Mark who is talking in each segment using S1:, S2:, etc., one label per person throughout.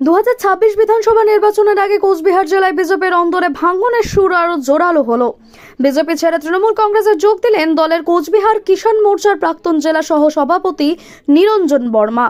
S1: দু হাজার ছাব্বিশ বিধানসভা নির্বাচনের আগে কোচবিহার জেলায় বিজেপির অন্দরে ভাঙনের সুর আরও জোরালো হলো। বিজেপি ছেড়ে তৃণমূল কংগ্রেসে যোগ দিলেন দলের কোচবিহার কিষাণ মোর্চার প্রাক্তন জেলা সহ সভাপতি নিরঞ্জন বর্মা।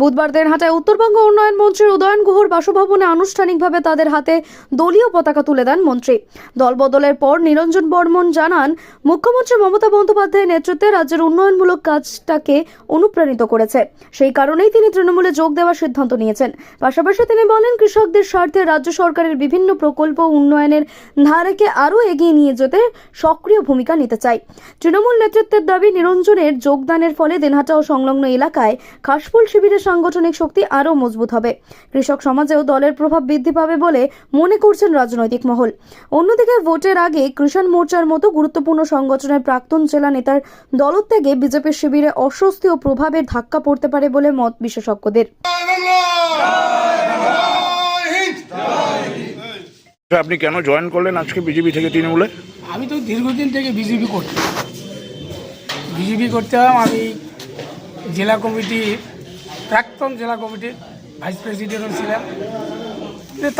S1: বুধবার দিনহাটায় উত্তরবঙ্গ উন্নয়ন মন্ত্রী উদয়ন গুহর বাসভবনে আনুষ্ঠানিকভাবে তাদের হাতে দলীয় পতাকা তুলে দেন মন্ত্রী। দলবদলের পর নিরঞ্জন বর্মন জানান, মুখ্যমন্ত্রী মমতা বন্দ্যোপাধ্যায়ের নেতৃত্বে রাজ্যের উন্নয়নমূলক কাজটাকে অনুপ্রাণিত করেছে। সেই কারণেই তিনি তৃণমূলে যোগ দেওয়ার সিদ্ধান্ত নিয়েছেন। পাশাপাশি তিনি বলেন, কৃষকদের স্বার্থে রাজ্য সরকারের বিভিন্ন প্রকল্প উন্নয়নের ধারাকে আরও এগিয়ে নিয়ে যেতে সক্রিয় ভূমিকা নিতে চাই। তৃণমূল নেতৃত্বের দাবি, নিরঞ্জনের যোগদানের ফলে দিনহাটা ও সংলগ্ন এলাকায় খাসফুল শিবিরের সাংগঠনিক শক্তি আরও মজবুত হবে। কৃষক সমাজেও দলের প্রভাব বৃদ্ধি পাবে বলে মনে করছেন রাজনৈতিক মহল। অন্যদিকে ভোটের আগে কৃষাণ মোর্চার মতো গুরুত্বপূর্ণ সংগঠনের প্রাক্তন জেলা নেতার দলত্যাগে বিজেপির শিবিরে অস্বস্তি ও প্রভাবের ধাক্কা পড়তে পারে বলে মত বিশেষজ্ঞদের।
S2: আপনি কেন জয়েন করলেন আজকে বিজেপি থেকে তৃণমূলে?
S3: আমি তো দীর্ঘদিন থেকে বিজেপি করতাম বিজেপি করতাম আমি জেলা কমিটির প্রাক্তন জেলা কমিটির ভাইস প্রেসিডেন্টও ছিলাম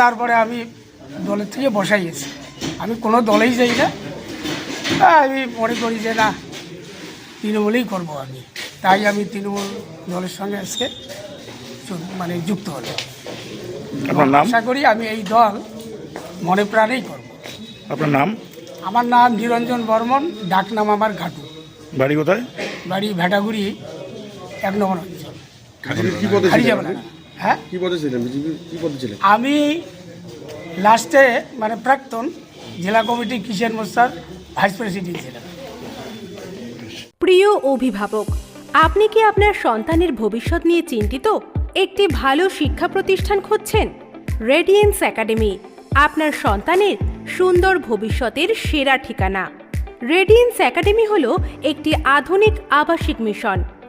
S3: তারপরে আমি দলের থেকে বসাইয়েছি আমি কোনো দলেই যাই না। তা আমি মনে করি যে না তৃণমূলেই করব আমি। তাই আমি তৃণমূল দলের সঙ্গে আজকে মানে যুক্ত হলাম। আশা করি আমি এই দল মনে প্রাণেই করব।
S2: আপনার নাম?
S3: আমার নাম নিরঞ্জন বর্মন ডাকনাম আমার ঘাটু।
S2: বাড়ি কোথায়?
S3: বাড়ি ভেটাগুড়ি এক নম্বর অঞ্চল। হ্যাঁ?
S4: কি পদে ছিলেন? কি পদে ছিলেন?
S3: আমি লাস্টে মানে প্রাক্তন জেলা কমিটি কিষাণ মোর্চার ভাইস প্রেসিডেন্ট ছিলাম।
S5: প্রিয় অভিভাবক আপনি কি আপনার সন্তানের ভবিষ্যৎ নিয়ে চিন্তিত? একটি ভালো শিক্ষা প্রতিষ্ঠান খুঁজছেন? রেডিয়েন্স একাডেমি আপনার সন্তানের সুন্দর ভবিষ্যতের সেরা ঠিকানা। রেডিয়েন্স একাডেমি হল একটি আধুনিক আবাসিক মিশন।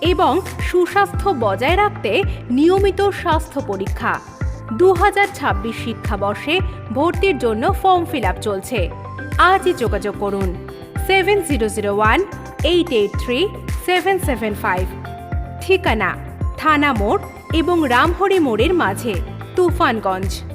S5: এবং সুস্বাস্থ্য বজায় রাখতে নিয়মিত স্বাস্থ্য পরীক্ষা। দু হাজার ছাব্বিশ শিক্ষাবর্ষে ভর্তির জন্য ফর্ম ফিল আপ চলছে। আজই যোগাযোগ করুন। Seven zero zero one, eight eight three, seven seven five. ঠিকানা, থানা মোড় এবং রামহরি মোড়ের মাঝে, তুফানগঞ্জ।